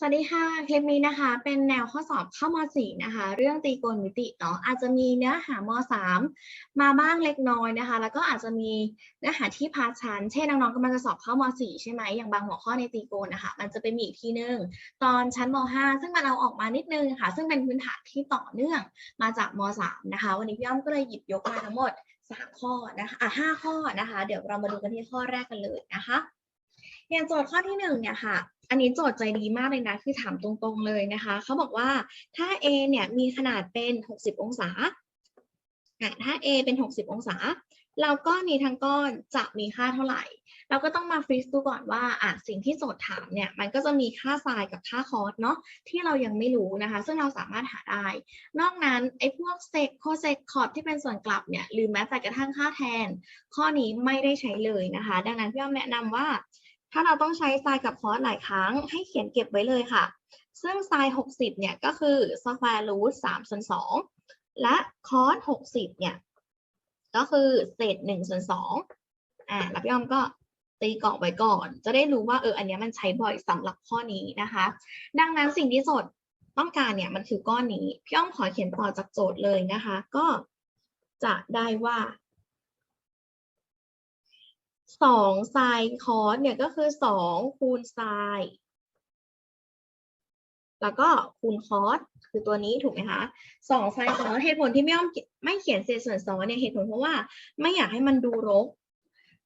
สวัสดีค่ะ คลิปนี้นะคะ เป็นแนวข้อสอบเข้าม .4 นะคะ เรื่องตรีโกณมิติเนาะอาจจะมีเนื้อหาม3มาบ้างเล็กน้อยนะคะ แล้วก็อาจจะมีเนื้อหาที่พาร์ทชั้น เช่นน้องๆกำลังจะสอบเข้าม .4 ใช่ไหมอย่างบางหัวข้อในตรีโกณนะคะมันจะเป็นมีอีกทีนึงตอนชั้นม .5 ซึ่งมันเอาออกมานิดนึงค่ะ ซึ่งเป็นพื้นฐานที่ต่อเนื่องมาจากม .3 นะคะ วันนี้พี่อ้อมก็เลยหยิบยกมาทั้งหมดสข้อนะคะอะห้าข้อนะคะ เดี๋ยวเรามาดูกันที่ข้อแรกกันเลยนะคะ อย่างโจทย์ข้อที่หนึ่งเนี่ยค่ะ อันนี้โจทย์ใจดีมากเลยนะ คือถามตรงๆเลยนะคะ เขาบอกว่าถ้า A เนี่ยมีขนาดเป็น 60 องศา ถ้า A เป็น 60 องศา เราก็มีทั้งก้อนจะมีค่าเท่าไหร่ เราก็ต้องมาฟรีซดูก่อนว่าอะสิ่งที่โจทย์ถามเนี่ย มันก็จะมีค่าไซน์กับค่าคอสเนาะ ที่เรายังไม่รู้นะคะ ซึ่งเราสามารถหาได้ นอกนั้นไอ้พวกเซกโคเซกคอร์ดที่เป็นส่วนกลับเนี่ย หรือแม้แต่กระทั่งค่าแทน ข้อนี้ไม่ได้ใช้เลยนะคะ ดังนั้นพี่อ้อมแนะนำว่า ถ้าเราต้องใช้ไซน์กับคอสหลายครั้งให้เขียนเก็บไว้เลยค่ะ ซึ่งไซน์60 เนี่ยก็คือ square root 3ส่วน2และคอส60 เนี่ย ก็คือเศษ1ส่วน2อ่าแล้วพี่อ้อมก็ตีกรอบไว้ก่อน จะได้รู้ว่าเอออันนี้มันใช้บ่อยสำหรับข้อนี้นะคะ ดังนั้นสิ่งที่โจทย์ต้องการเนี่ยมันคือก้อนนี้ พี่อ้อมขอเขียนต่อจากโจทย์เลยนะคะ ก็จะได้ว่า สองไซน์คอสเนี่ยก็คือสองคูณไซน์แล้วก็คูณคอสคือตัวนี้ถูกไหมคะสองไซน์คอสเหตุผลที่ไม่อ้อมไม่เขียนเศษส่วนซ้อนเนี่ยเหตุผลเพราะว่าไม่อยากให้มันดูรก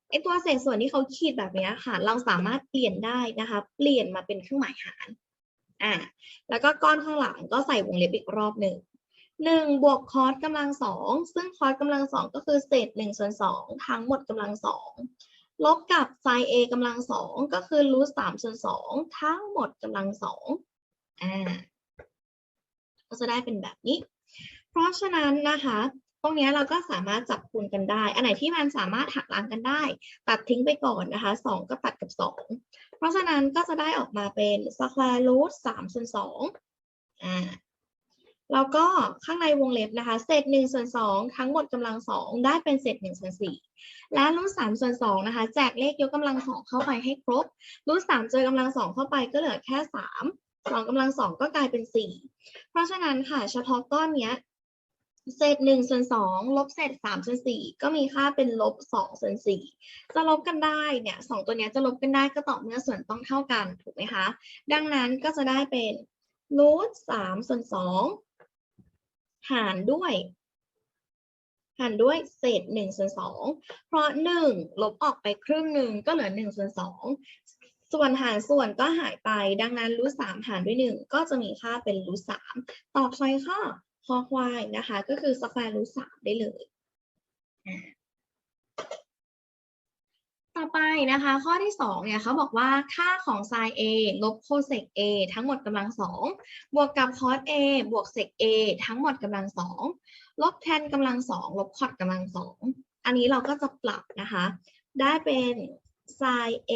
ไอตัวเศษส่วนที่เขาขีดแบบนี้ค่ะ เราสามารถเปลี่ยนได้นะคะ เปลี่ยนมาเป็นเครื่องหมายหารอ่าแล้วก็ก้อนข้างหลังก็ใส่วงเล็บอีกรอบหนึ่งหนึ่งบวกคอสกำลังสองซึ่งคอสกำลังสองก็คือเศษหนึ่งส่วนสองทั้งหมดกำลังสอง ลบกับไซน์ a กำลังสองก็คือรูทสามส่วนสองทั้งหมดกำลังสองอ่าก็จะได้เป็นแบบนี้ เพราะฉะนั้นนะคะ ตรงนี้เราก็สามารถจับคูณกันได้ อันไหนที่มันสามารถหักล้างกันได้ ตัดทิ้งไปก่อนนะคะสองก็ตัดกับสองเพราะฉะนั้นก็จะได้ออกมาเป็น square root สามส่วนสองอ่า แล้วก็ข้างในวงเล็บนะคะเศษหนึ่งส่วนสองทั้งหมดกำลังสองได้เป็นเศษหนึ่งส่วนสี่และรูทสามส่วนสองนะคะแจกเลขยกกำลังสองเข้าไปให้ครบรูทสามเจอกำลังสองเข้าไปก็เหลือแค่สามสองกำลังสองก็กลายเป็นสี่เพราะฉะนั้นค่ะเฉพาะก้อนเนี้ยเศษหนึ่งส่วนสองลบเศษสามส่วนสี่ก็มีค่าเป็นลบสองส่วนสี่จะลบกันได้เนี่ยสองตัวเนี้ยจะลบกันได้ก็ต่อเมื่อส่วนต้องเท่ากันถูกไหมคะ ดังนั้นก็จะได้เป็นรูทสามส่วนสอง หารด้วย หารด้วยเศษหนึ่งส่วนสองเพราะหนึ่งลบออกไปครึ่งหนึ่งก็เหลือหนึ่งส่วนสองส่วนหารส่วนก็หายไป ดังนั้นรูทสามหารด้วยหนึ่งก็จะมีค่าเป็นรูทสามตอบใช้ข้อคอควายนะคะ ก็คือสแควร์รูทสามได้เลย ต่อไปนะคะข้อที่สองเนี่ยเขาบอกว่าค่าของไซน์ a ลบโคเซก a ทั้งหมดกำลังสองบวกกับคอส a บวกเซก a ทั้งหมดกำลังสองลบแทนกำลังสองลบคอดกำลังสองอันนี้เราก็จะปรับนะคะ ได้เป็นไซน์ a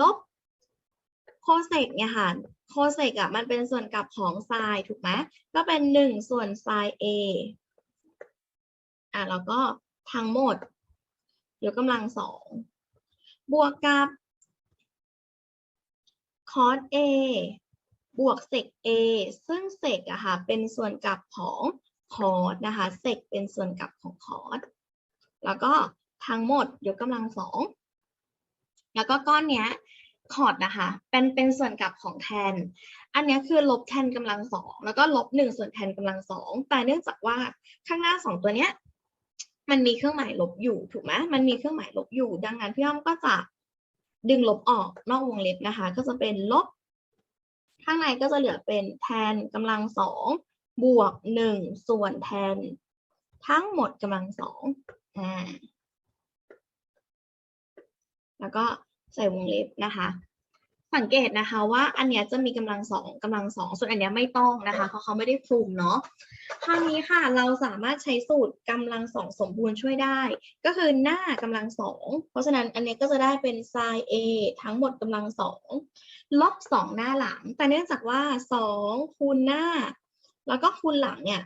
ลบโคเซกเนี่ยค่ะโคเซกอะมันเป็นส่วนกลับของไซน์ถูกไหมก็เป็นหนึ่งส่วนไซน์ a อะแล้วก็ทั้งหมดยกกำลังสอง บวกกับคอส A บวกเซก A ซึ่งเซกอะค่ะเป็นส่วนกลับของคอสนะคะเซกเป็นส่วนกลับของคอสแล้วก็ทั้งหมดยกกำลังสองแล้วก็ก้อนเนี้ยคอร์ดนะคะเป็นเป็นส่วนกลับของแทน อันเนี้ยคือลบแทนกำลังสองแล้วก็ลบหนึ่งส่วนแทนกำลังสองแต่เนื่องจากว่าข้างหน้าสองตัวเนี้ย มันมีเครื่องหมายลบอยู่ถูกไหมมันมีเครื่องหมายลบอยู่ ดังนั้นพี่อ้อมก็จะดึงลบออกนอกวงเล็บนะคะ ก็จะเป็นลบ ข้างในก็จะเหลือเป็นแทนกำลังสองบวกหนึ่งส่วนแทน ทั้งหมดกำลังสองอ่าแล้วก็ใส่วงเล็บนะคะ สังเกตนะคะว่าอันเนี้ยจะมีกำลังสองกำลังสองส่วนอันเนี้ยไม่ต้องนะคะเพราะเขาไม่ได้คลุมเนาะคราวนี้ค่ะเราสามารถใช้สูตรกำลังสองสมบูรณ์ช่วยได้ ก็คือหน้ากำลังสองเพราะฉะนั้นอันนี้ก็จะได้เป็น sin a ทั้งหมดกำลังสองลบสองหน้าหลัง แต่เนื่องจากว่าสองคูณหน้า แล้วก็คูณหลังเนี่ย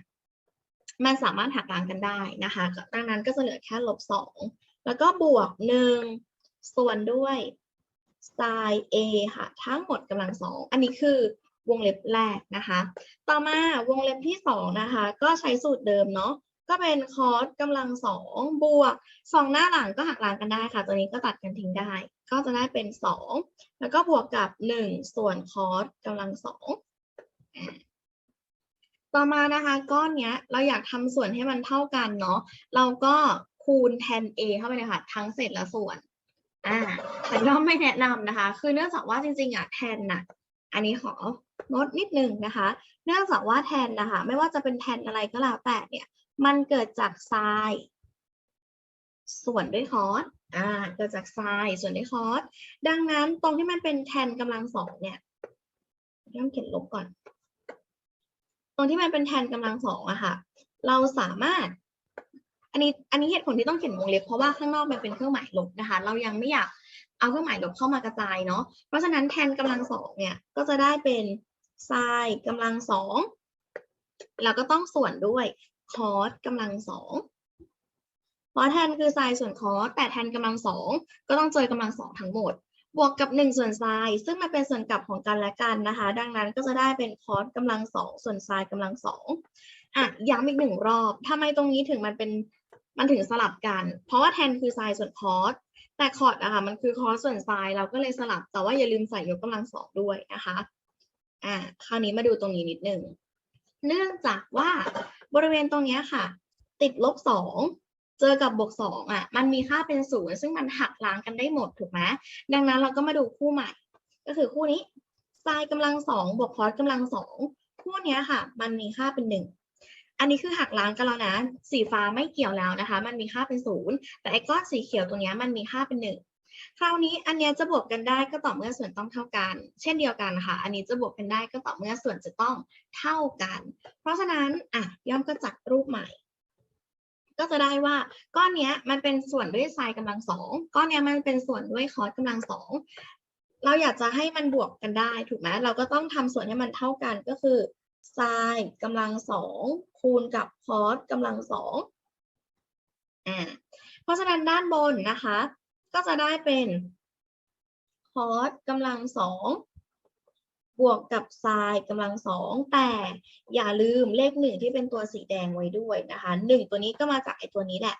มันสามารถหักล้างกันได้นะคะดังนั้นก็จะเหลือแค่ลบสองแล้วก็บวกหนึ่งส่วนด้วย sin a ค่ะ ทั้งหมดกำลังสอง อันนี้คือวงเล็บแรกนะคะ ต่อมาวงเล็บที่สองนะคะ ก็ใช้สูตรเดิมเนาะ ก็เป็น cos กำลังสองบวกสองหน้าหลังก็หักล้างกันได้ค่ะ ตัวนี้ก็ตัดกันทิ้งได้ ก็จะได้เป็นสอง แล้วก็บวกกับหนึ่งส่วน cos กำลังสองต่อมานะคะก้อนเนี้ยเราอยากทำส่วนให้มันเท่ากันเนาะ เราก็คูณแทน a เข้าไปเลยค่ะ ทั้งเศษและส่วน อ่าแต่ก็ไม่แนะนำนะคะ คือเนื่องจากว่าจริงๆอะแทนน่ะ อันนี้ขอโน้ตนิดนึงนะคะ เนื่องจากว่าแทนนะคะ ไม่ว่าจะเป็นแทนอะไรก็แล้วแต่เนี่ย มันเกิดจากไซน์ส่วนด้วยคอสอ่าเกิดจากไซน์ส่วนด้วยคอสดังนั้นตรงที่มันเป็นแทนกำลังสองเนี่ยต้องเขียนลบก่อน ตรงที่มันเป็นแทนกำลังสองอะค่ะ เราสามารถ อันนี้อันนี้เหตุผลที่ต้องเขียนวงเล็บเพราะว่าข้างนอกมันเป็นเครื่องหมายลบนะคะ เรายังไม่อยากเอาเครื่องหมายลบเข้ามากระจายเนาะเพราะฉะนั้นแทนกำลังสองเนี่ยก็จะได้เป็นไซน์กำลังสองแล้วก็ต้องส่วนด้วยคอสกำลังสองเพราะแทนคือไซน์ส่วนคอสแต่แทนกำลังสองก็ต้องเจอกำลังสองทั้งหมด บวกกับหนึ่งส่วนไซน์ซึ่งมันเป็นส่วนกลับของกันและกันนะคะ ดังนั้นก็จะได้เป็นคอสกำลังสองส่วนไซน์กำลังสองอะย้ำอีกหนึ่งรอบทำไมตรงนี้ถึงมันเป็น มันถึงสลับกัน เพราะว่าแทนคือไซน์ส่วนคอสแต่คอร์ดอะค่ะมันคือคอสส่วนไซน์เราก็เลยสลับ แต่ว่าอย่าลืมใส่ยกกำลังสองด้วยนะคะอ่าคราวนี้มาดูตรงนี้นิดนึงเนื่องจากว่าบริเวณตรงนี้ค่ะ ติดลบสองเจอกับบวกสองอะ มันมีค่าเป็นศูนย์ซึ่งมันหักล้างกันได้หมดถูกไหมดังนั้นเราก็มาดูคู่ใหม่ ก็คือคู่นี้ไซน์กำลังสองบวกคอสกำลังสองคู่นี้ค่ะ มันมีค่าเป็นหนึ่ง อันนี้คือหักล้างกันแล้วนะ สีฟ้าไม่เกี่ยวแล้วนะคะ มันมีค่าเป็นศูนย์แต่ไอ้ก้อนสีเขียวตรงนี้มันมีค่าเป็นหนึ่งคราวนี้อันเนี้ยจะบวกกันได้ก็ต่อเมื่อส่วนต้องเท่ากัน เช่นเดียวกันค่ะ อันนี้จะบวกกันได้ก็ต่อเมื่อส่วนจะต้องเท่ากัน เพราะฉะนั้นอะย่อมก็จัดรูปใหม่ ก็จะได้ว่าก้อนเนี้ยมันเป็นส่วนด้วยไซน์กำลังสองก้อนเนี้ยมันเป็นส่วนด้วยคอสกำลังสองเราอยากจะให้มันบวกกันได้ถูกไหมเราก็ต้องทำส่วนให้มันเท่ากันก็คือ ไซน์กำลังสองคูณกับคอสกำลังสองอ่าเพราะฉะนั้นด้านบนนะคะ ก็จะได้เป็นคอสกำลังสองบวกกับไซน์กำลังสองแต่อย่าลืมเลขหนึ่งที่เป็นตัวสีแดงไว้ด้วยนะคะหนึ่งตัวนี้ก็มาจากไอ้ตัวนี้แหละ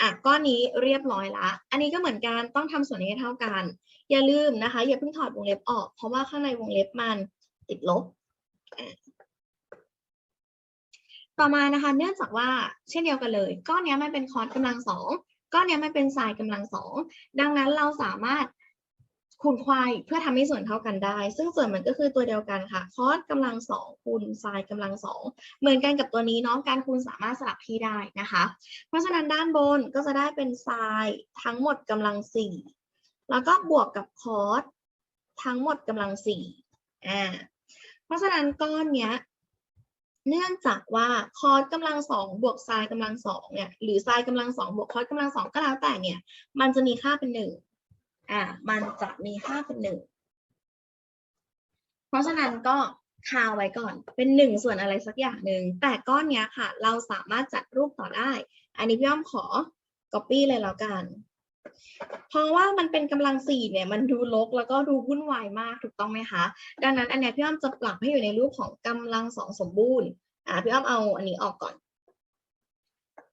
อะก้อนนี้เรียบร้อยละ อันนี้ก็เหมือนกันต้องทำส่วนนี้ให้เท่ากัน อย่าลืมนะคะ อย่าเพิ่งถอดวงเล็บออก เพราะว่าข้างในวงเล็บมันติดลบอะ ต่อมานะคะ เนื่องจากว่าเช่นเดียวกันเลย ก้อนนี้มันเป็นคอสกำลังสองก้อนนี้มันเป็นไซน์กำลังสองดังนั้นเราสามารถคูณควายเพื่อทำให้ส่วนเท่ากันได้ ซึ่งส่วนมันก็คือตัวเดียวกันค่ะ คอสกำลังสองคูณไซน์กำลังสองเหมือนกันกับตัวนี้เนาะการคูณสามารถสลับที่ได้นะคะ เพราะฉะนั้นด้านบนก็จะได้เป็นไซน์ทั้งหมดกำลังสี่แล้วก็บวกกับคอสทั้งหมดกำลังสี่อ่าเพราะฉะนั้นก้อนเนี้ย เนื่องจากว่าคอสกำลังสองบวกไซน์กำลังสองเนี่ยหรือไซน์กำลังสองบวกคอสกำลังสองก็แล้วแต่เนี่ย มันจะมีค่าเป็นหนึ่งอ่ามันจะมีค่าเป็นหนึ่งเพราะฉะนั้นก็คาไว้ก่อนเป็นหนึ่งส่วนอะไรสักอย่างหนึ่งแต่ก้อนเนี้ยค่ะ เราสามารถจัดรูปต่อได้ อันนี้พี่อ้อมขอ copy เลยแล้วกัน เพราะว่ามันเป็นกำลังสี่เนี่ยมันดูรกแล้วก็ดูวุ่นวายมากถูกต้องไหมคะ ดังนั้นอันเนี้ยพี่อ้อมจะปรับให้อยู่ในรูปของกำลังสองสมบูรณ์อ่าพี่อ้อมเอาอันนี้ออกก่อน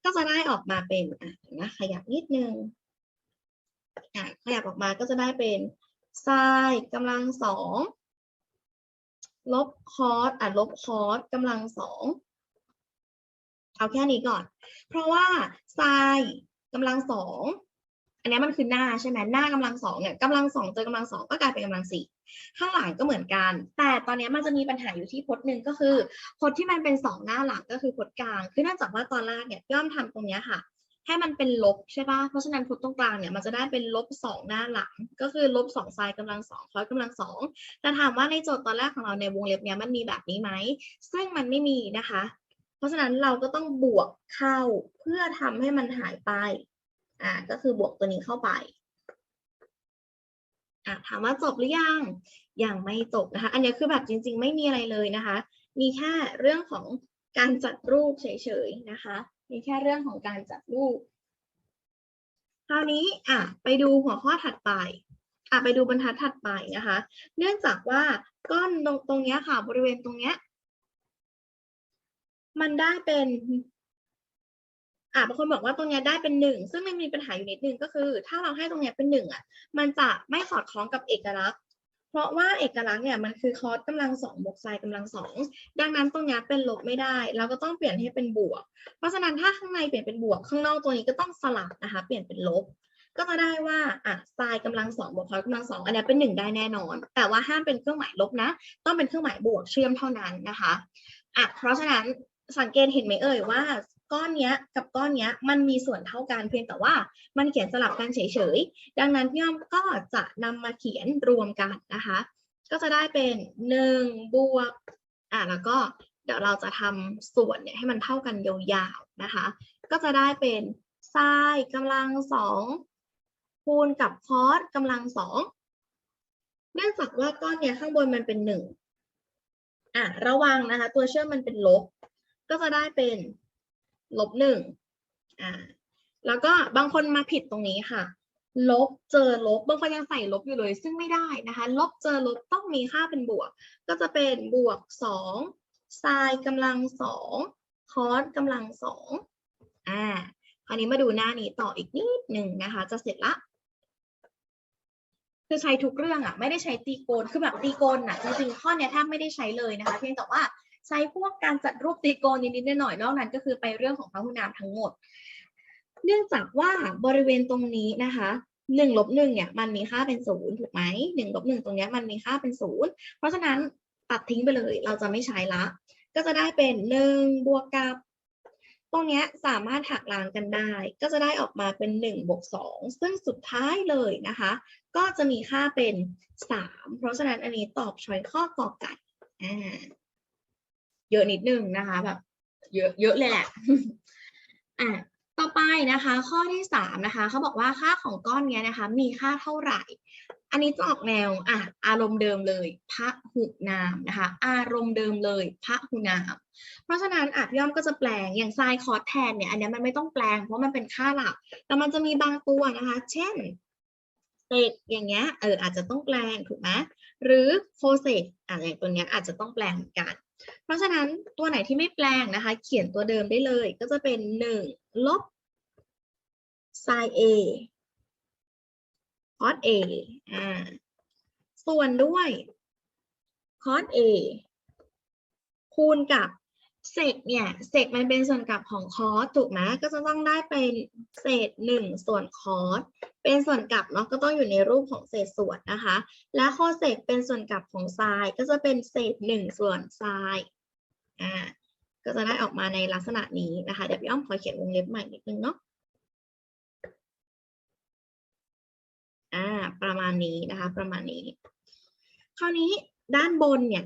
ก็จะได้ออกมาเป็นอะนะขยับนิดนึงอะขยับออกมาก็จะได้เป็นไซน์กำลังสองลบคอสอะลบคอสกำลังสองเอาแค่นี้ก่อน เพราะว่าไซน์กำลังสอง อันนี้มันคือหน้าใช่ไหมหน้ากำลังสองเนี่ยกำลังสองเจอกำลังสองก็กลายเป็นกำลังสี่ข้างหลังก็เหมือนกัน แต่ตอนนี้มันจะมีปัญหาอยู่ที่พจน์หนึ่งก็คือพจน์ที่มันเป็นสองหน้าหลังก็คือพจน์กลาง คือเนื่องจากว่าตอนแรกเนี่ยย่อมทำตรงนี้ค่ะ ให้มันเป็นลบใช่ปะเพราะฉะนั้นพจน์ตรงกลางเนี่ยมันจะได้เป็นลบสองหน้าหลัง ก็คือลบสองไซน์กำลังสองคอสกำลังสองแต่ถามว่าในโจทย์ตอนแรกของเราในวงเล็บเนี้ยมันมีแบบนี้ไหมซึ่งมันไม่มีนะคะ เพราะฉะนั้นเราก็ต้องบวกเข้าเพื่อทำให้มันหายไป อ่าก็คือบวกตัวนี้เข้าไปอะถามว่าจบหรือยังยังไม่จบนะคะ อันนี้คือแบบจริง ๆ ไม่มีอะไรเลยนะคะ มีแค่เรื่องของการจัดรูปเฉยๆนะคะ มีแค่เรื่องของการจัดรูป คราวนี้อะไปดูหัวข้อถัดไปอะไปดูบรรทัดถัดไปนะคะ เนื่องจากว่าก้อนตรงตรงเนี้ยค่ะบริเวณตรงเนี้ยมันได้เป็น อะบางคนบอกว่าตรงเนี้ยได้เป็นหนึ่งซึ่งมันมีปัญหาอยู่นิดนึงก็คือ ถ้าเราให้ตรงเนี้ยเป็นหนึ่งอะ มันจะไม่สอดคล้องกับเอกลักษณ์ เพราะว่าเอกลักษณ์เนี่ยมันคือคอสกำลังสองบวกไซน์กำลังสองดังนั้นตรงเนี้ยเป็นลบไม่ได้ เราก็ต้องเปลี่ยนให้เป็นบวก เพราะฉะนั้นถ้าข้างในเปลี่ยนเป็นบวกข้างนอกตัวนี้ก็ต้องสลับนะคะ เปลี่ยนเป็นลบ ก็จะได้ว่าอะไซน์กำลังสองบวกคอสกำลังสองอันนี้เป็นหนึ่งได้แน่นอน แต่ว่าห้ามเป็นเครื่องหมายลบนะ ต้องเป็นเครื่องหมายบวกเชื่อมเท่านั้นนะคะอะเพราะฉะนั้นสังเกตเห็นไหมเอ่ยว่า ก้อนเนี้ยกับก้อนเนี้ยมันมีส่วนเท่ากันเพียงแต่ว่ามันเขียนสลับกันเฉยๆ ดังนั้นพี่อ้อมก็จะนำมาเขียนรวมกันนะคะ ก็จะได้เป็นหนึ่งบวกอะแล้วก็เดี๋ยวเราจะทำส่วนเนี่ยให้มันเท่ากันยาวๆนะคะ ก็จะได้เป็นไซน์กำลังสองคูณกับคอสกำลังสองเนื่องจากว่าก้อนเนี้ยข้างบนมันเป็นหนึ่งอะระวังนะคะ ตัวเชื่อมมันเป็นลบ ก็จะได้เป็น ลบหนึ่งอ่าแล้วก็บางคนมาผิดตรงนี้ค่ะ ลบเจอลบบางคนยังใส่ลบอยู่เลย ซึ่งไม่ได้นะคะ ลบเจอลบต้องมีค่าเป็นบวก ก็จะเป็นบวกสองไซน์กำลังสองคอสกำลังสองอ่าคราวนี้มาดูหน้านี้ต่ออีกนิดหนึ่งนะคะ จะเสร็จละคือใช้ทุกเรื่องอะไม่ได้ใช้ตีโกนคือแบบตีโกนอะจริงๆข้อเนี้ยแทบไม่ได้ใช้เลยนะคะ เพียงแต่ว่า ใช้พวกการจัดรูปตีโกนนิดๆหน่อยๆนอกนั้นก็คือไปเรื่องของพหุนามทั้งหมด เนื่องจากว่าบริเวณตรงนี้นะคะหนึ่งลบหนึ่งเนี่ยมันมีค่าเป็นศูนย์ถูกไหมหนึ่งลบหนึ่งตรงเนี้ยมันมีค่าเป็นศูนย์เพราะฉะนั้นตัดทิ้งไปเลย เราจะไม่ใช้ละ ก็จะได้เป็นหนึ่งบวกกับ ตรงเนี้ยสามารถหักล้างกันได้ ก็จะได้ออกมาเป็นหนึ่งบวกสองซึ่งสุดท้ายเลยนะคะ ก็จะมีค่าเป็นสามเพราะฉะนั้นอันนี้ตอบช้อยข้อกอไก่อ่า เยอะนิดนึงนะคะแบบเยอะเยอะเลยแหละอะต่อไปนะคะ ข้อที่สามนะคะเขาบอกว่าค่าของก้อนเนี้ยนะคะ มีค่าเท่าไหร่ อันนี้จะออกแนวอะอารมณ์เดิมเลยพระหุนามนะคะ อารมณ์เดิมเลยพระหุนาม เพราะฉะนั้นอะย่อมก็จะแปลงอย่างไซน์คอสแทนเนี่ยอันเนี้ยมันไม่ต้องแปลงเพราะมันเป็นค่าหลัก แต่มันจะมีบางตัวนะคะ เช่นเศษอย่างเงี้ยเอออาจจะต้องแปลงถูกไหมหรือโคเศษอะอย่างตัวเนี้ยอาจจะต้องแปลงเหมือนกัน เพราะฉะนั้นตัวไหนที่ไม่แปลงนะคะ เขียนตัวเดิมได้เลย ก็จะเป็นหนึ่งลบ sin a cos a อ่าส่วนด้วย cos a คูณกับ เศษเนี่ยเศษมันเป็นส่วนกลับของ cos ถูกไหมก็จะต้องได้เป็นเศษหนึ่งส่วน cos เป็นส่วนกลับเนาะก็ต้องอยู่ในรูปของเศษส่วนนะคะ และโคเศษเป็นส่วนกลับของ sin ก็จะเป็นเศษหนึ่งส่วน sin อ่าก็จะได้ออกมาในลักษณะนี้นะคะ เดี๋ยวพี่อ้อมขอเขียนวงเล็บใหม่นิดนึงเนาะอ่าประมาณนี้นะคะ ประมาณนี้ คราวนี้ด้านบนเนี่ย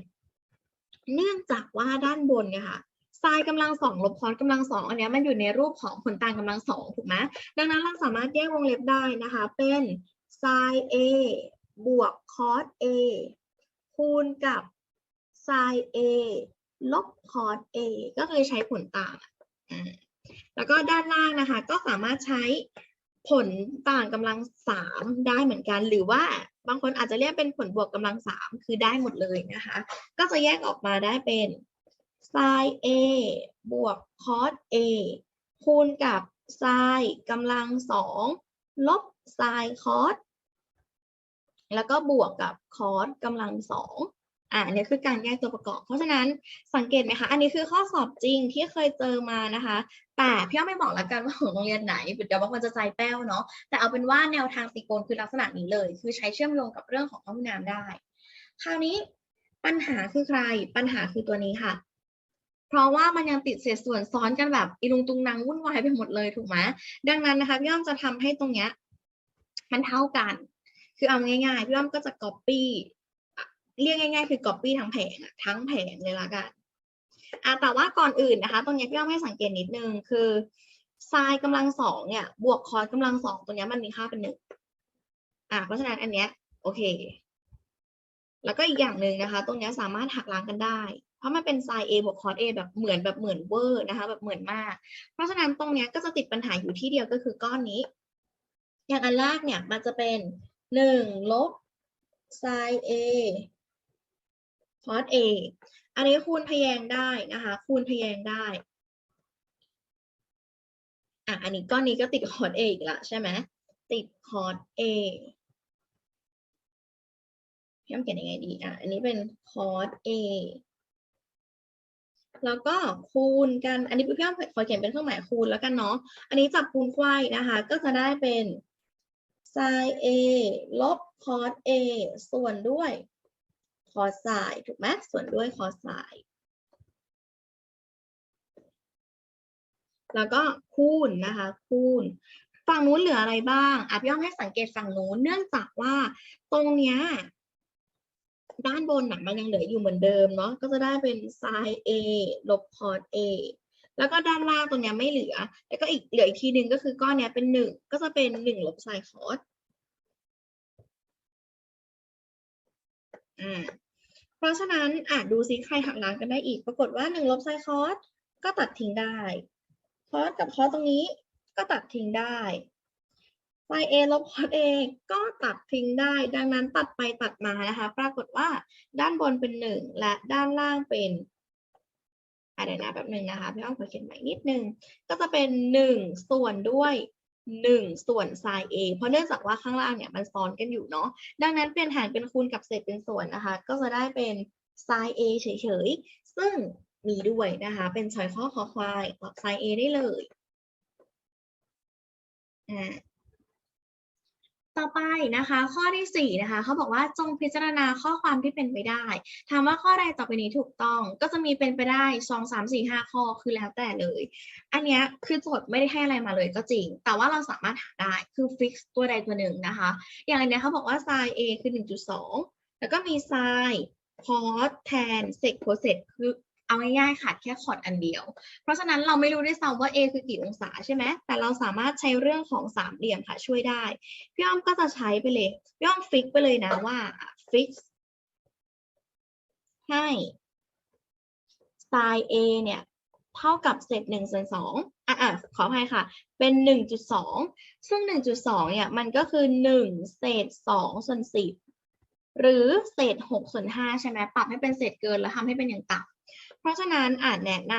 เนื่องจากว่าด้านบนเนี่ยค่ะไซน์กำลังสองลบคอสกำลังสองอันนี้มันอยู่ในรูปของผลต่างกำลังสองถูกไหมดังนั้นเราสามารถแยกวงเล็บได้นะคะ เป็นไซน์ a บวกคอส a คูณกับไซน์ a ลบคอส a ก็คือใช้ผลต่าง แล้วก็ด้านล่างนะคะ ก็สามารถใช้ ผลต่างกำลังสามได้เหมือนกัน หรือว่าบางคนอาจจะเรียกเป็นผลบวกกำลังสามคือได้หมดเลยนะคะ ก็จะแยกออกมาได้เป็น sin a บวก cos a คูณกับ sin กำลังสองลบ sin cos แล้วก็บวกกับ cos กำลังสอง อะอันนี้คือการแยกตัวประกอบ เพราะฉะนั้นสังเกตไหมคะ อันนี้คือข้อสอบจริงที่เคยเจอมานะคะ แต่พี่อ้อมไม่บอกล้วกันว่าของโรงเรียนไหนเดี๋ยวบางคนจะใจแป้วเนาะแต่เอาเป็นว่าแนวทางตีโกนคือลักษณะนี้เลย คือใช้เชื่อมโยงกับเรื่องของพหุนามได้ คราวนี้ปัญหาคือใครปัญหาคือตัวนี้ค่ะเพราะว่ามันยังติดเศษส่วนซ้อนกันแบบอีลุงตุงนางวุ่นวายไปหมดเลยถูกไหมดังนั้นนะคะพี่อ้อมจะทำให้ตรงเนี้ยมันเท่ากัน คือเอาง่ายๆพี่อ้อมก็จะ copy เรียกง่ายๆคือ copy ทั้งแผงอะทั้งแผงเลยละกันอะแต่ว่าก่อนอื่นนะคะ ตรงนี้พี่อ้อมให้สังเกตนิดนึงคือไซน์กำลังสองเนี่ย บวกคอสกำลังสองตัวเนี้ยมันมีค่าเป็นหนึ่งอะเพราะฉะนั้นอันเนี้ยโอเค แล้วก็อีกอย่างหนึ่งนะคะ ตรงเนี้ยสามารถหักล้างกันได้ เพราะมันเป็นไซน์ a บวกคอส a แบบเหมือนแบบเหมือนเวอร์นะคะ แบบเหมือนมาก เพราะฉะนั้นตรงเนี้ยก็จะติดปัญหาอยู่ที่เดียวก็คือก้อนนี้ อย่างอันแรกเนี่ยมันจะเป็นหนึ่งลบไซน์ a คอส a อันนี้คูณพยางได้นะคะ คูณพยางได้อะอันนี้ก้อนนี้ก็ติดคอร์ส a อีกล้วใช่ไหมติดคอร์ส a พี่อ้อมเขียนยังไงดีอะอันนี้เป็นคอร์ส a แล้วก็คูณกันอันนี้พี่อ้อมขอเขียนเป็นเครื่องหมายคูณแล้วกันเนาะอันนี้จับคูณไขว้นะคะ ก็จะได้เป็น sin a ลบ cos a ส่วนด้วย cos ไซถูกไหมส่วนด้วย cos ไซแล้วก็คูณนะคะคูณฝั่งนู้นเหลืออะไรบ้างอะพี่อ้อมให้สังเกตฝั่งนู้นเนื่องจากว่าตรงเนี้ยด้านบนหนังมันยังเหลืออยู่เหมือนเดิมเนาะก็จะได้เป็น sin a ลบ cos a แล้วก็ด้านล่างตรงเนี้ยไม่เหลือ แล้วก็อีกเหลืออีกทีหนึ่งก็คือก้อนเนี้ยเป็นหนึ่งก็จะเป็นหนึ่งลบ sin cos อ่า ราะฉะนั้นอะดูซิใครหักล้างกันได้อีก ปรากฏว่าหนึ่งลบ sin cos ก็ตัดทิ้งได้ cos กับ cos ตรงนี้ก็ตัดทิ้งได้ sin a ลบ cos a ก็ตัดทิ้งได้ ดังนั้นตัดไปตัดมานะคะ ปรากฏว่าด้านบนเป็นหนึ่งและด้านล่างเป็นอะเดี๋ยวนะแบบหนึ่งนะคะพี่อ้อมขอเขียนใหม่นิดนึง ก็จะเป็นหนึ่งส่วนด้วย หนึ่งส่วน sin a เพราะเนื่องจากว่าข้างล่างเนี่ยมันซ้อนกันอยู่เนาะดังนั้นเปลี่ยนหารเป็นคูณกับเศษเป็นส่วนนะคะ ก็จะได้เป็น sin a เฉยๆ ซึ่งมีด้วยนะคะ เป็นชอยข้อคอควายตอบ sin a ได้เลยอ่า ต่อไปนะคะ ข้อที่สี่นะคะเขาบอกว่าจงพิจารณาข้อความที่เป็นไปได้ถามว่าข้อใดต่อไปนี้ถูกต้องก็จะมีเป็นไปได้สองสามสี่ห้าข้อคือแล้วแต่เลย อันเนี้ยคือโจทย์ไม่ได้ให้อะไรมาเลยก็จริง แต่ว่าเราสามารถหาได้คือฟิกตัวใดตัวหนึ่งนะคะ อย่างอันเนี้ยเขาบอกว่า sin a คือหนึ่งจุดสองแล้วก็มี sin cos tan sec cosec คือ เอาง่ายๆค่ะแค่คอร์ดอันเดียว เพราะฉะนั้นเราไม่รู้ด้วยซ้ำว่า a คือกี่องศาใช่ไหมแต่เราสามารถใช้เรื่องของสามเหลี่ยมค่ะช่วยได้ พี่อ้อมก็จะใช้ไปเลย พี่อ้อมฟิกไปเลยนะว่าฟิกให้ sin a เนี่ยเท่ากับเศษหนึ่งส่วนสองอะอะขออภัยค่ะ เป็นหนึ่งจุดสองซึ่งหนึ่งจุดสองเนี่ยมันก็คือหนึ่งเศษสองส่วนสิบหรือเศษหกส่วนห้าใช่ไหมปรับให้เป็นเศษเกินแล้วทำให้เป็นอย่างต่ำ เพราะฉะนั้นอาจแนะน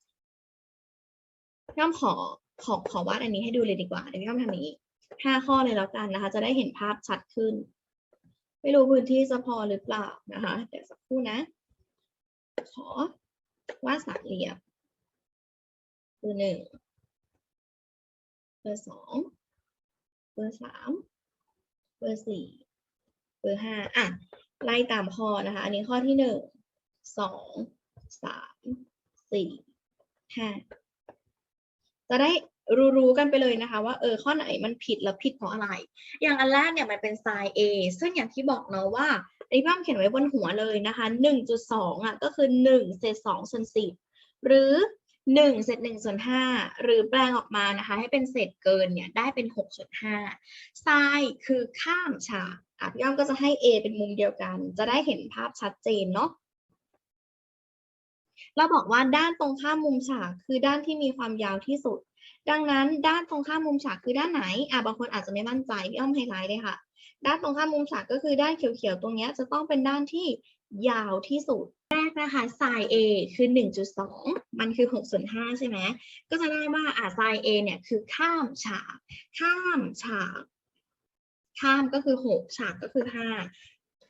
ำย่อมขอขอขอวาดอันนี้ให้ดูเลยดีกว่า เดี๋ยวพี่ย่อมทำอย่างนี้ห้าข้อเลยแล้วกันนะคะ จะได้เห็นภาพชัดขึ้น ไม่รู้พื้นที่จะพอหรือเปล่านะคะ เดี๋ยวสักครู่นะ ขอวาดสามเหลี่ยมเบอร์หนึ่งเบอร์สองเบอร์สามเบอร์สี่เบอร์ห้าอะ ไล่ตามข้อนะคะ อันนี้ข้อที่หนึ่ง สองสามสี่ห้าจะได้รู้ๆกันไปเลยนะคะว่าเออข้อไหนมันผิดแล้วผิดเพราะอะไร อย่างอันแรกเนี่ยมันเป็น sin a ซึ่งอย่างที่บอกเนาะว่าอันนี้พี่อ้อมเขียนไว้บนหัวเลยนะคะหนึ่งจุดสองอะก็คือหนึ่งเศษสองส่วนสิบหรือหนึ่งเศษหนึ่งส่วนห้าหรือแปลงออกมานะคะ ให้เป็นเศษเกินเนี่ยได้เป็นหกส่วนห้า sin คือข้ามฉากอะพี่อ้อมก็จะให้ a เป็นมุมเดียวกัน จะได้เห็นภาพชัดเจนเนาะ เราบอกว่าด้านตรงข้ามมุมฉากคือด้านที่มีความยาวที่สุด ดังนั้นด้านตรงข้ามมุมฉากคือด้านไหนอะบางคนอาจจะไม่มั่นใจพี่อ้อมไฮไลท์เลยค่ะ ด้านตรงข้ามมุมฉากก็คือด้านเขียวๆตรงนี้จะต้องเป็นด้านที่ยาวที่สุดแรกนะคะ sin a คือ 1.2 มันคือ6ส่วน5ใช่ไหมก็จะได้ว่าอะ sin a เนี่ยคือข้ามฉาก ข้ามฉาก ข้ามก็คือ 6 ฉากก็คือ 5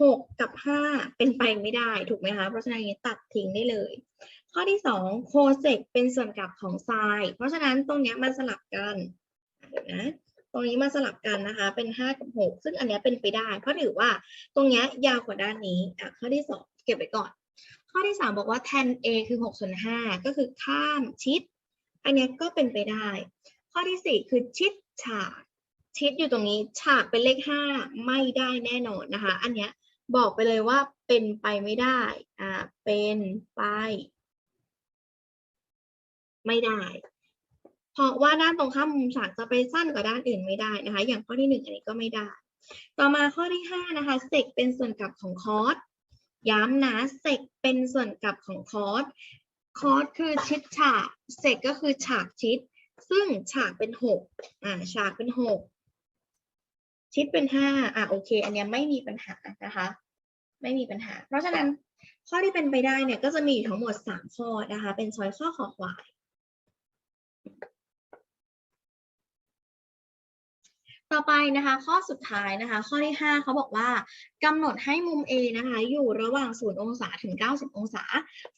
6กับ5เป็นไปไม่ได้ถูกไหมคะเพราะฉะนั้นอันนี้ตัดทิ้งได้เลย ข้อที่2โคเซกเป็นส่วนกลับของไซน์เพราะฉะนั้นตรงเนี้ยมันสลับกันนะตรงนี้มาสลับกันนะคะ เป็น5กับ6ซึ่งอันเนี้ยเป็นไปได้ เพราะถือว่าตรงเนี้ยยาวกว่าด้านนี้อะข้อที่2เก็บไว้ก่อน ข้อที่3บอกว่า tan a คือ6ส่วน5ก็คือข้ามชิด อันเนี้ยก็เป็นไปได้ ข้อที่4คือชิดฉากชิดอยู่ตรงนี้ฉากเป็นเลข5ไม่ได้แน่นอนนะคะ อันเนี้ย บอกไปเลยว่าเป็นไปไม่ได้ อ่า เป็นไป ไม่ได้ เพราะว่าด้านตรงข้ามมุมฉากจะไปสั้นกว่าด้านอื่นไม่ได้นะคะ อย่างข้อที่หนึ่งอันนี้ก็ไม่ได้ ต่อมาข้อที่ห้านะคะเซกเป็นส่วนกลับของคอสย้ำนะเซกเป็นส่วนกลับของคอสคอสคือชิดฉากเซกก็คือฉากชิด ซึ่งฉากเป็นหกอ่า ฉากเป็นหก ชิดเป็นห้าอะโอเค อันเนี้ยไม่มีปัญหานะคะ ไม่มีปัญหา เพราะฉะนั้นข้อที่เป็นไปได้เนี่ยก็จะมีอยู่ทั้งหมดสามข้อนะคะ เป็นช้อยข้อขอควาย ต่อไปนะคะข้อสุดท้ายนะคะ ข้อที่ 5เขาบอกว่ากำหนดให้มุม A นะคะอยู่ระหว่าง0องศาถึง 90 องศา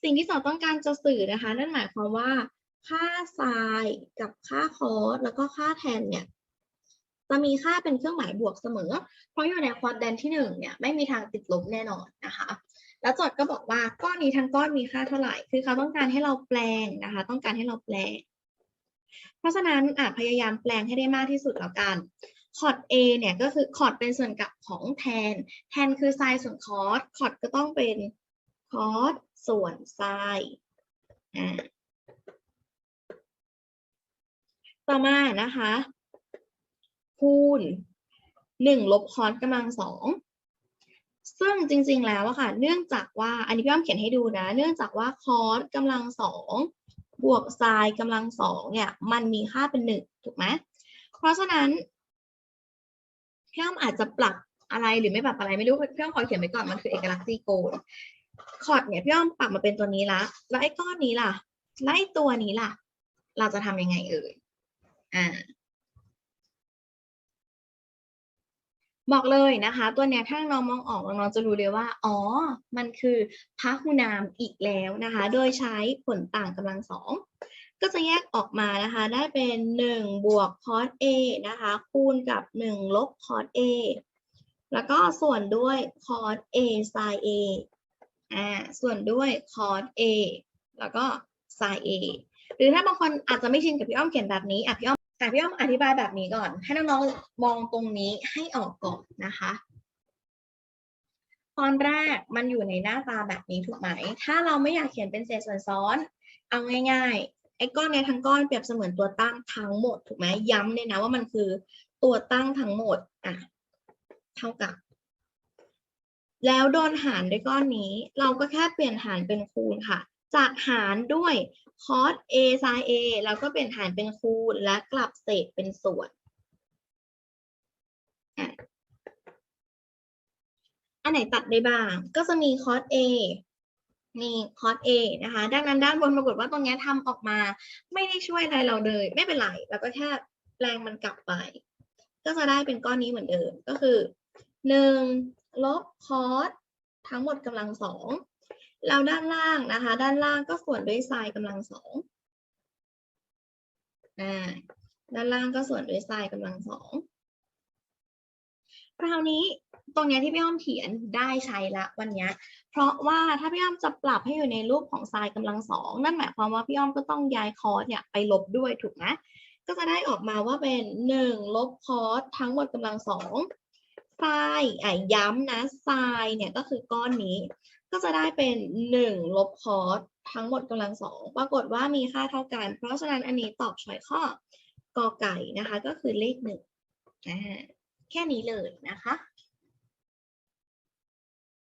สิ่งที่เราต้องการจะสื่อนะคะ นั่นหมายความว่าค่าไซน์กับค่าคอสแล้วก็ค่าแทนเนี่ย จะมีค่าเป็นเครื่องหมายบวกเสมอ เพราะอยู่ในควอดแดนที่1เนี่ยไม่มีทางติดลบแน่นอนนะคะ แล้วจทย์ก็บอกว่าก้อนนี้ทั้งก้อนมีค่าเท่าไหร่ คือเขาต้องการให้เราแปลงนะคะ ต้องการให้เราแปลง เพราะฉะนั้นอาจพยายามแปลงให้ได้มากที่สุดแล้วกันคอร์ด A เนี่ยก็คือคอร์ดเป็นส่วนกลับของแทน แทนคือไซน์ส่วนคอสคอร์ดก็ต้องเป็นคอสส่วนไซน์ต่อมานะคะ คูณหนึ่งลบคอสกำลังสองซึ่งจริงๆแล้วอะค่ะ เนื่องจากว่าอันนี้พี่อ้อมเขียนให้ดูนะ เนื่องจากว่าคอสกำลังสองบวกไซน์กำลังสองเนี่ยมันมีค่าเป็นหนึ่งถูกไหมเพราะฉะนั้นพี่อ้อมอาจจะปรับอะไรหรือไม่ปรับอะไรไม่รู้พี่อ้อมขอเขียนไปก่อนมันคือเอกลักษณ์ซีโกนคอร์ดเนี่ยพี่อ้อมปรับมาเป็นตัวนี้ละแล้วไอ้ก้อนนี้ล่ะแล้วไอ้ตัวนี้ล่ะ เราจะทำยังไงเอ่ยอ่า บอกเลยนะคะ ตัวเนี้ยถ้าน้องมองออกน้องจะรู้เลยว่า อ๋อ มันคือพหุนามอีกแล้วนะคะ โดยใช้ผลต่างกำลังสองก็จะแยกออกมานะคะ ได้เป็นหนึ่งบวกคอส A นะคะ คูณกับหนึ่งลบคอส A แล้วก็ส่วนด้วยคอส A sin A อ่าส่วนด้วยคอส A แล้วก็ sin A หรือถ้าบางคนอาจจะไม่ชินกับพี่อ้อมเขียนแบบนี้อะพี่อ้อม แต่พี่อ้อมอธิบายแบบนี้ก่อน ให้น้องๆมองตรงนี้ให้ออกก่อนนะคะ ตอนแรกมันอยู่ในหน้าตาแบบนี้ถูกไหม ถ้าเราไม่อยากเขียนเป็นเศษส่วนซ้อน เอาง่ายๆ ไอ้ก้อนเนี้ทั้งก้อนเปรียบเสมือนตัวตั้งทั้งหมดถูกไหมย้ำเลยนะว่ามันคือตัวตั้งทั้งหมดอะเท่ากับ แล้วโดนหารด้วยก้อนนี้ เราก็แค่เปลี่ยนหารเป็นคูณค่ะ จากหารด้วย cos a sin a แล้วก็เปลี่ยนหารเป็นคูณและกลับเศษเป็นส่วนอันไหนตัดได้บ้าง ก็จะมี cos a มี cos a นะคะ ดังนั้นด้านบนปรากฏว่าตรงนี้ทำออกมา ไม่ได้ช่วยอะไรเราเลย ไม่เป็นไรเราก็แค่แปลงมันกลับไป ก็จะได้เป็นก้อนนี้เหมือนเดิม ก็คือหนึ่งลบ cos ทั้งหมดกำลังสอง แล้วด้านล่างนะคะ ด้านล่างก็ส่วนด้วยไซน์กำลังสองอ่าด้านล่างก็ส่วนด้วยไซน์กำลังสองคราวนี้ตรงเนี้ยที่พี่อ้อมเขียนได้ใช้ละวันนี้ เพราะว่าถ้าพี่อ้อมจะปรับให้อยู่ในรูปของไซน์กำลังสองนั่นหมายความว่าพี่อ้อมก็ต้องย้ายคอสเนี่ยไปลบด้วยถูกไหมก็จะได้ออกมาว่าเป็นหนึ่งลบคอสทั้งหมดกำลังสองไซน์อะย้ำนะไซน์เนี่ยก็คือก้อนนี้ ก็จะได้เป็นหนึ่งลบคอสทั้งหมดกำลังสองปรากฏว่ามีค่าเท่ากัน เพราะฉะนั้นอันนี้ตอบช้อยข้อกอไก่นะคะ ก็คือเลขหนึ่งแค่นี้เลยนะคะ